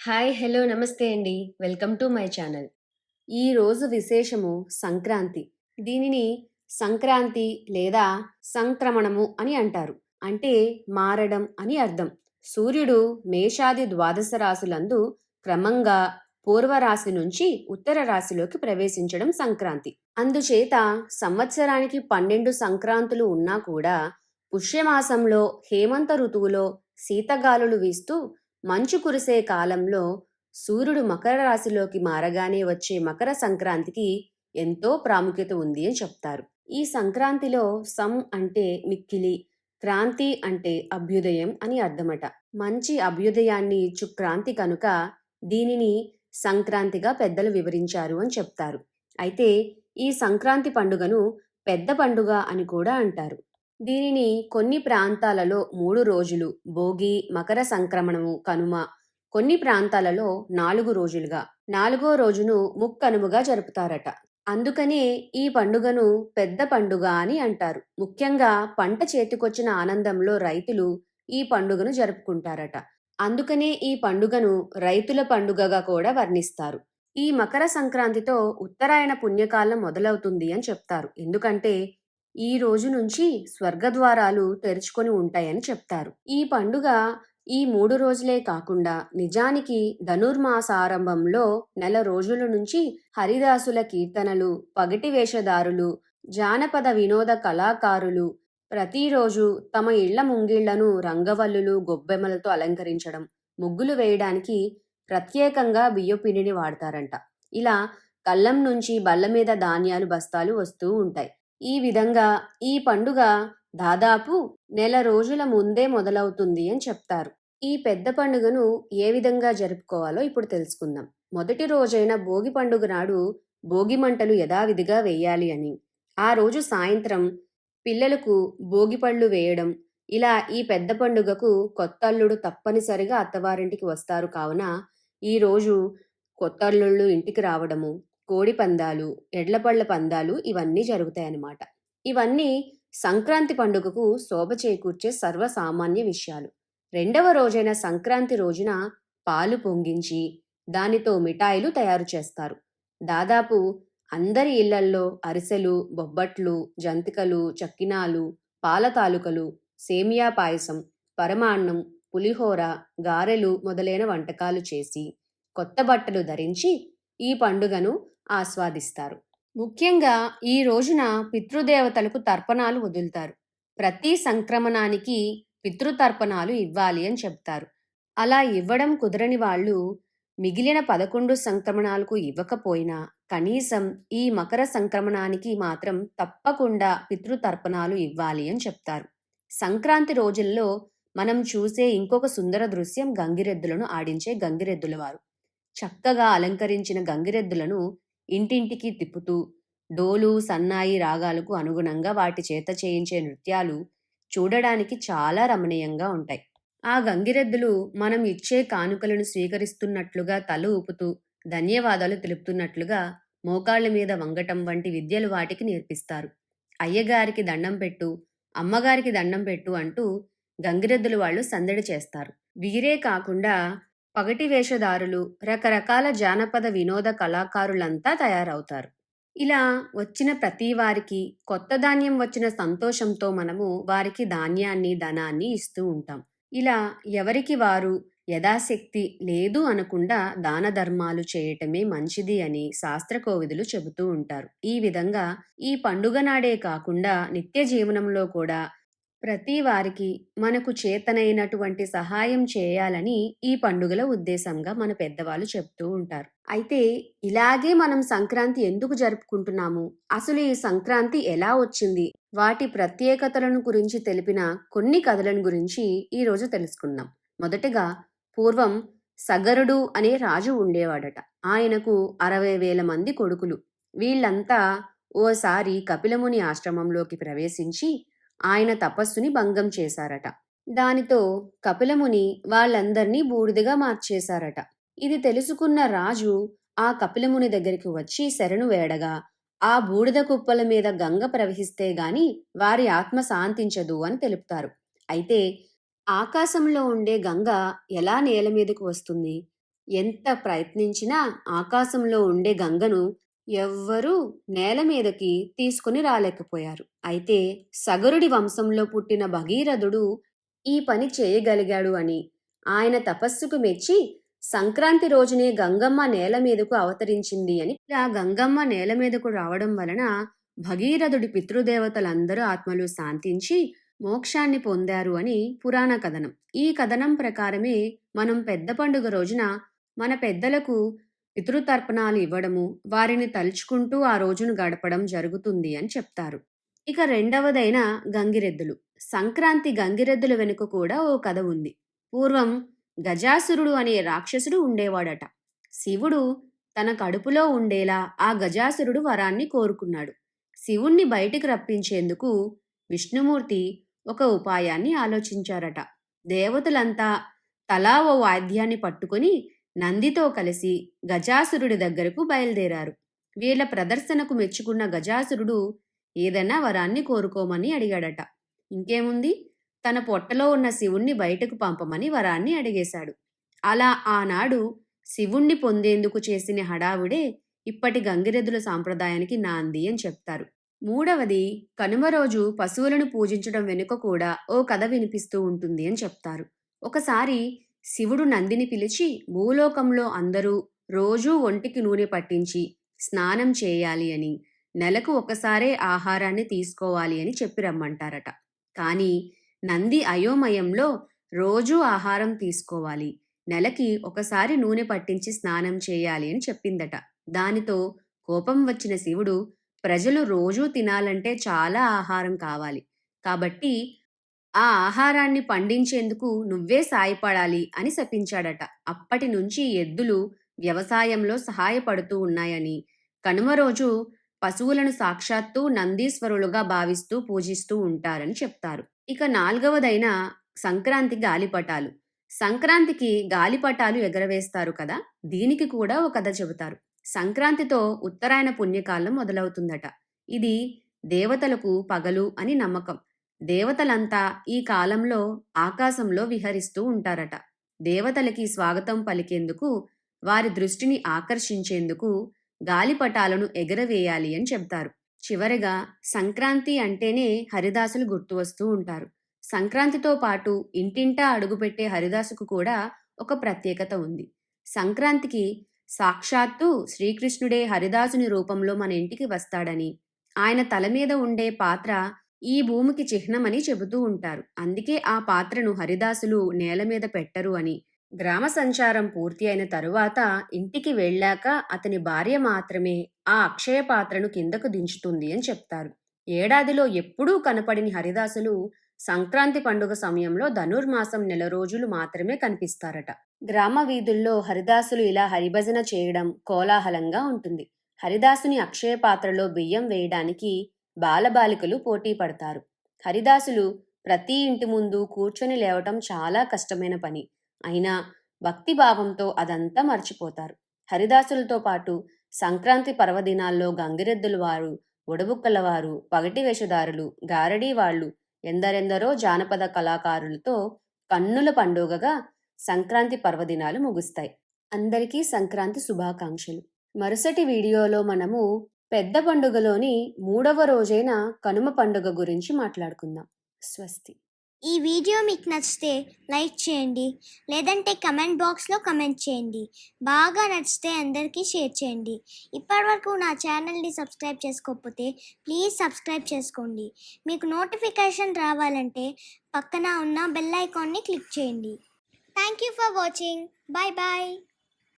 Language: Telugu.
హాయ్ హలో నమస్తే అండి. Welcome to my channel. ఈరోజు విశేషము సంక్రాంతి. దీనిని సంక్రాంతి లేదా సంక్రమణము అని అంటారు. అంటే మారడం అని అర్థం. సూర్యుడు మేషాది ద్వాదశ రాశులందు క్రమంగా పూర్వరాశి నుంచి ఉత్తర రాశిలోకి ప్రవేశించడం సంక్రాంతి. అందుచేత సంవత్సరానికి పన్నెండు సంక్రాంతులు ఉన్నా కూడా పుష్యమాసంలో హేమంత ఋతువులో శీతగాలులు వీస్తూ మంచు కురిసే కాలంలో సూర్యుడు మకర రాశిలోకి మారగానే వచ్చే మకర సంక్రాంతికి ఎంతో ప్రాముఖ్యత ఉంది అని చెప్తారు. ఈ సంక్రాంతిలో సం అంటే మిక్కిలి క్రాంతి అంటే అభ్యుదయం అని అర్థమట. మంచి అభ్యుదయాన్ని ఇచ్చు క్రాంతి కనుక దీనిని సంక్రాంతిగా పెద్దలు వివరించారు అని చెప్తారు. అయితే ఈ సంక్రాంతి పండుగను పెద్ద పండుగ అని కూడా అంటారు. దీనిని కొన్ని ప్రాంతాలలో మూడు రోజులు భోగి మకర సంక్రమణము కనుమ కొన్ని ప్రాంతాలలో నాలుగు రోజులుగా. నాలుగో రోజును ముక్కనుముగా జరుపుతారట. అందుకనే ఈ పండుగను పెద్ద పండుగ అని అంటారు. ముఖ్యంగా పంట చేతికొచ్చిన ఆనందంలో రైతులు ఈ పండుగను జరుపుకుంటారట. అందుకనే ఈ పండుగను రైతుల పండుగగా కూడా వర్ణిస్తారు. ఈ మకర సంక్రాంతితో ఉత్తరాయణ పుణ్యకాలం మొదలవుతుంది అని చెప్తారు. ఎందుకంటే ఈ రోజు నుంచి స్వర్గద్వారాలు తెరుచుకొని ఉంటాయని చెప్తారు. ఈ పండుగ ఈ మూడు రోజులే కాకుండా నిజానికి ధనుర్మాసారంభంలో నెల రోజుల నుంచి హరిదాసుల కీర్తనలు పగటి వేషధారులు జానపద వినోద కళాకారులు ప్రతిరోజు తమ ఇళ్ళ ముంగిళ్ళను రంగవల్లులు గొబ్బెమ్మలతో అలంకరించడం ముగ్గులు వేయడానికి ప్రత్యేకంగా బియ్యపిండిని వాడతారంట. ఇలా కళ్ళం నుంచి బల్ల మీద ధాన్యాలు బస్తాలు వస్తూ ఉంటాయి. ఈ విధంగా ఈ పండుగ దాదాపు నెల రోజుల ముందే మొదలవుతుంది అని చెప్తారు. ఈ పెద్ద పండుగను ఏ విధంగా జరుపుకోవాలో ఇప్పుడు తెలుసుకుందాం. మొదటి రోజైన భోగి పండుగ నాడు భోగి మంటలు యథావిధిగా వేయాలి అని. ఆ రోజు సాయంత్రం పిల్లలకు భోగి పళ్ళు వేయడం ఇలా ఈ పెద్ద పండుగకు కొత్త అల్లుడు తప్పనిసరిగా అత్తవారింటికి వస్తారు కావున ఈ రోజు కొత్త అల్లుళ్ళు ఇంటికి రావడము కోడి పందాలు ఎడ్లపళ్ళ పందాలు ఇవన్నీ జరుగుతాయన్నమాట. ఇవన్నీ సంక్రాంతి పండుగకు శోభ చేకూర్చే సర్వసామాన్య విషయాలు. రెండవ రోజైన సంక్రాంతి రోజున పాలు పొంగించి దానితో మిఠాయిలు తయారు చేస్తారు. దాదాపు అందరి ఇళ్ళల్లో అరిసెలు బొబ్బట్లు జంతికలు చక్కినాలు పాల తాలూకలు సేమియా పాయసం పరమాన్నం పులిహోర గారెలు మొదలైన వంటకాలు చేసి కొత్త బట్టలు ధరించి ఈ పండుగను ఆస్వాదిస్తారు. ముఖ్యంగా ఈ రోజున పితృదేవతలకు తర్పణాలు వదులుతారు. ప్రతి సంక్రమణానికి పితృతర్పణాలు ఇవ్వాలి అని చెప్తారు. అలా ఇవ్వడం కుదరని వాళ్ళు మిగిలిన పదకొండు సంక్రమణాలకు ఇవ్వకపోయినా కనీసం ఈ మకర సంక్రమణానికి మాత్రం తప్పకుండా పితృతర్పణాలు ఇవ్వాలి అని చెప్తారు. సంక్రాంతి రోజుల్లో మనం చూసే ఇంకొక సుందర దృశ్యం గంగిరెద్దులను ఆడించే గంగిరెద్దుల వారు. చక్కగా అలంకరించిన గంగిరెద్దులను ఇంటింటికి తిప్పుతూ డోలు సన్నాయి రాగాలకు అనుగుణంగా వాటి చేత చేయించే నృత్యాలు చూడడానికి చాలా రమణీయంగా ఉంటాయి. ఆ గంగిరెద్దులు మనం ఇచ్చే కానుకలను స్వీకరిస్తున్నట్లుగా తల ఊపుతూ ధన్యవాదాలు తెలుపుతున్నట్లుగా మోకాళ్ళ మీద వంగటం వంటి విద్యలు వాటికి నేర్పిస్తారు. అయ్యగారికి దండం పెట్టు అమ్మగారికి దండం పెట్టు అంటూ గంగిరెద్దులు వాళ్ళు సందడి చేస్తారు. వీరే కాకుండా పగటి వేషధారులు రకరకాల జానపద వినోద కళాకారులంతా తయారవుతారు. ఇలా వచ్చిన ప్రతి వారికి కొత్త ధాన్యం వచ్చిన సంతోషంతో మనము వారికి ధాన్యాన్ని ధనాన్ని ఇస్తూ ఉంటాం. ఇలా ఎవరికి వారు యథాశక్తి లేదు అనకుండా దాన ధర్మాలు చేయటమే మంచిది అని శాస్త్రకోవిదులు చెబుతూ ఉంటారు. ఈ విధంగా ఈ పండుగ నాడే కాకుండా నిత్య జీవనంలో కూడా ప్రతి వారికి మనకు చేతనైనటువంటి సహాయం చేయాలని ఈ పండుగల ఉద్దేశంగా మన పెద్దవాళ్ళు చెప్తూ ఉంటారు. అయితే ఇలాగే మనం సంక్రాంతి ఎందుకు జరుపుకుంటున్నాము? అసలు ఈ సంక్రాంతి ఎలా వచ్చింది? వాటి ప్రత్యేకతలను గురించి తెలిపిన కొన్ని కథలను గురించి ఈరోజు తెలుసుకుందాం. మొదటగా పూర్వం సగరుడు అనే రాజు ఉండేవాడట. ఆయనకు అరవై వేల మంది కొడుకులు. వీళ్ళంతా ఓసారి కపిలముని ఆశ్రమంలోకి ప్రవేశించి ఆయన తపస్సుని భంగం చేశారట. దానితో కపిలముని వాళ్ళందర్నీ బూడిదగా మార్చేశారట. ఇది తెలుసుకున్న రాజు ఆ కపిలముని దగ్గరికి వచ్చి శరణు వేడగా ఆ బూడిద కుప్పల మీద గంగ ప్రవహిస్తే గాని వారి ఆత్మ శాంతించదు అని తెలుపుతారు. అయితే ఆకాశంలో ఉండే గంగ ఎలా నేల మీదకు వస్తుంది? ఎంత ప్రయత్నించినా ఆకాశంలో ఉండే గంగను ఎవ్వరూ నేల మీదకి తీసుకుని రాలేకపోయారు. అయితే సగరుడి వంశంలో పుట్టిన భగీరథుడు ఈ పని చేయగలిగాడు అని ఆయన తపస్సుకు మెచ్చి సంక్రాంతి రోజునే గంగమ్మ నేల మీదకు అవతరించింది అని ఇలా గంగమ్మ నేల మీదకు రావడం వలన భగీరథుడి పితృదేవతలందరూ ఆత్మలు శాంతించి మోక్షాన్ని పొందారు అని పురాణ కథనం. ఈ కథనం ప్రకారమే మనం పెద్ద పండుగ రోజున మన పెద్దలకు పితృతర్పణాలు ఇవ్వడము వారిని తలుచుకుంటూ ఆ రోజును గడపడం జరుగుతుంది అని చెప్తారు. ఇక రెండవదైన గంగిరెద్దులు. సంక్రాంతి గంగిరెద్దుల వెనుక కూడా ఓ కథ ఉంది. పూర్వం గజాసురుడు అనే రాక్షసుడు ఉండేవాడట. శివుడు తన కడుపులో ఉండేలా ఆ గజాసురుడు వరాన్ని కోరుకున్నాడు. శివుణ్ణి బయటికి రప్పించేందుకు విష్ణుమూర్తి ఒక ఉపాయాన్ని ఆలోచించారట. దేవతలంతా తలా ఓ వాద్యాన్ని పట్టుకొని నందితో కలిసి గజాసురుడి దగ్గరకు బయలుదేరారు. వీళ్ళ ప్రదర్శనకు మెచ్చుకున్న గజాసురుడు ఏదైనా వరాన్ని కోరుకోమని అడిగాడట. ఇంకేముంది? తన పొట్టలో ఉన్న శివుణ్ణి బయటకు పంపమని వరాన్ని అడిగేశాడు. అలా ఆనాడు శివుణ్ణి పొందేందుకు చేసిన హడావుడే ఇప్పటి గంగిరెద్దుల సాంప్రదాయానికి నాంది అని చెప్తారు. మూడవది కనుమ రోజు పశువులను పూజించడం వెనుక కూడా ఓ కథ వినిపిస్తూ ఉంటుంది అని చెప్తారు. ఒకసారి శివుడు నందిని పిలిచి భూలోకంలో అందరూ రోజూ ఒంటికి నూనె పట్టించి స్నానం చేయాలి అని నెలకు ఒకసారే ఆహారాన్ని తీసుకోవాలి అని చెప్పి రమ్మంటారట. కానీ నంది అయోమయంలో రోజూ ఆహారం తీసుకోవాలి నెలకి ఒకసారి నూనె పట్టించి స్నానం చేయాలి అని చెప్పిందట. దానితో కోపం వచ్చిన శివుడు ప్రజలు రోజూ తినాలంటే చాలా ఆహారం కావాలి. కాబట్టి ఆ ఆహారాన్ని పండించేందుకు నువ్వే సాయపడాలి అని శపించాడట. అప్పటి నుంచి ఎద్దులు వ్యవసాయంలో సహాయపడుతూ ఉన్నాయని. కనుమ రోజు పశువులను సాక్షాత్తు నందీశ్వరులుగా భావిస్తూ పూజిస్తూ ఉంటారని చెప్తారు. ఇక నాలుగవదైన సంక్రాంతి గాలిపటాలు. సంక్రాంతికి గాలిపటాలు ఎగరవేస్తారు కదా? దీనికి కూడా ఒక కథ చెబుతారు. సంక్రాంతితో ఉత్తరాయణ పుణ్యకాలం మొదలవుతుందట. ఇది దేవతలకు పగలు అని నమ్మకం. దేవతలంతా ఈ కాలంలో ఆకాశంలో విహరిస్తూ ఉంటారట. దేవతలకి స్వాగతం పలికేందుకు వారి దృష్టిని ఆకర్షించేందుకు గాలిపటాలను ఎగరవేయాలి అని చెప్తారు. చివరగా సంక్రాంతి అంటేనే హరిదాసులు గుర్తు వస్తూ ఉంటారు. సంక్రాంతితో పాటు ఇంటింటా అడుగుపెట్టే హరిదాసుకు కూడా ఒక ప్రత్యేకత ఉంది. సంక్రాంతికి సాక్షాత్తు శ్రీకృష్ణుడే హరిదాసుని రూపంలో మన ఇంటికి వస్తాడని ఆయన తల మీద ఉండే పాత్ర ఈ భూమికి చిహ్నమని చెబుతూ ఉంటారు. అందుకే ఆ పాత్రను హరిదాసులు నేల మీద పెట్టరు అని. గ్రామ సంచారం పూర్తి అయిన తరువాత ఇంటికి వెళ్ళాక అతని భార్య మాత్రమే ఆ అక్షయ పాత్రను కిందకు దించుతుంది అని చెప్తారు. ఏడాదిలో ఎప్పుడూ కనపడిని హరిదాసులు సంక్రాంతి పండుగ సమయంలో ధనుర్మాసం నెల రోజులు మాత్రమే కనిపిస్తారట. గ్రామ వీధుల్లో హరిదాసులు ఇలా హరిభజన చేయడం కోలాహలంగా ఉంటుంది. హరిదాసుని అక్షయ పాత్రలో బియ్యం వేయడానికి బాలబాలికలు పోటీ పడతారు. హరిదాసులు ప్రతి ఇంటి ముందు కూర్చొని లేవటం చాలా కష్టమైన పని. అయినా భక్తిభావంతో అదంతా మర్చిపోతారు. హరిదాసులతో పాటు సంక్రాంతి పర్వదినాల్లో గంగిరెద్దుల వారు ఉడబుక్కల వారు పగటి వేషధారులు గారడీ వాళ్ళు ఎందరెందరో జానపద కళాకారులతో కన్నుల పండుగగా సంక్రాంతి పర్వదినాలు ముగుస్తాయి. అందరికీ సంక్రాంతి శుభాకాంక్షలు. మరుసటి వీడియోలో మనము పెద్ద పండుగలోని మూడవ రోజైన కనుమ పండుగ గురించి మాట్లాడుకుందాం. స్వస్తి. ఈ వీడియో మీకు నచ్చితే లైక్ చేయండి లేదంటే కమెంట్ బాక్స్లో కమెంట్ చేయండి. బాగా నచ్చితే అందరికీ షేర్ చేయండి. ఇప్పటివరకు నా ఛానల్ని సబ్స్క్రైబ్ చేసుకోకపోతే ప్లీజ్ సబ్స్క్రైబ్ చేసుకోండి. మీకు నోటిఫికేషన్ రావాలంటే పక్కన ఉన్న బెల్ ఐకాన్ని క్లిక్ చేయండి. Thank you for watching. Bye bye.